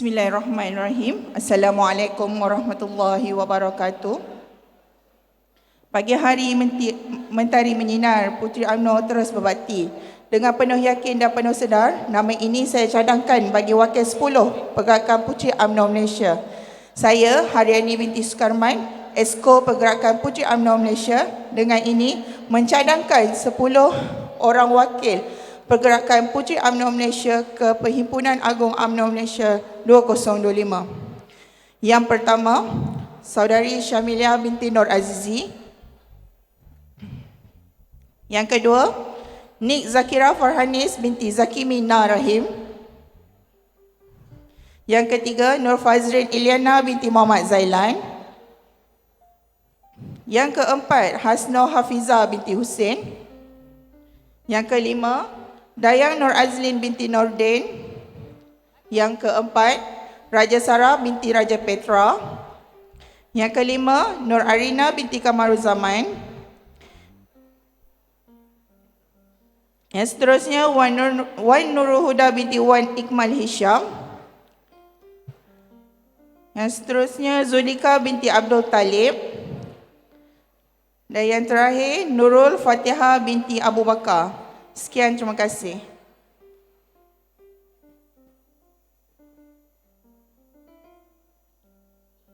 Bismillahirrahmanirrahim. Assalamualaikum warahmatullahi wabarakatuh. Pagi hari mentari menyinar, Puteri UMNO terus berbakti. Dengan penuh yakin dan penuh sedar, nama ini saya cadangkan bagi wakil 10 Pergerakan Puteri UMNO Malaysia. Saya, Haryani binti Sukarman, Esko Pergerakan Puteri UMNO Malaysia dengan ini mencadangkan 10 orang wakil Pergerakan Puteri UMNO Malaysia ke Perhimpunan Agung UMNO Malaysia 2025. Yang pertama, Saudari Syamilia binti Nur Azizi. Yang kedua, Nik Zakira Farhanis binti Zaki Mina Rahim. Yang ketiga, Nur Fazrin Iliana binti Muhammad Zailan. Yang keempat, Hasno Hafiza binti Hussein. Yang kelima, Dayang Nur Azlin binti Nordin. Yang keempat, Raja Sarah binti Raja Petra. Yang kelima, Nur Arina binti Kamaruzaman. Yang seterusnya, Wan, Nur, Wan Nurul Huda binti Wan Ikmal Hisham. Yang seterusnya, Zulika binti Abdul Talib. Dan yang terakhir, Nurul Fatihah binti Abu Bakar. Sekian, terima kasih.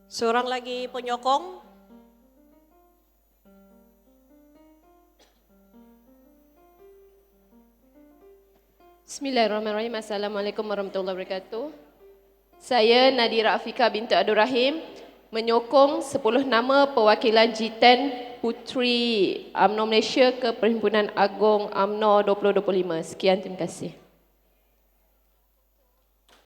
Seorang lagi penyokong. Bismillahirrahmanirrahim. Assalamualaikum warahmatullahi wabarakatuh. Saya Nadira Afika binti Abdul Rahim menyokong 10 nama perwakilan G10 Puteri UMNO Malaysia ke Perhimpunan Agung UMNO 2025. Sekian, terima kasih.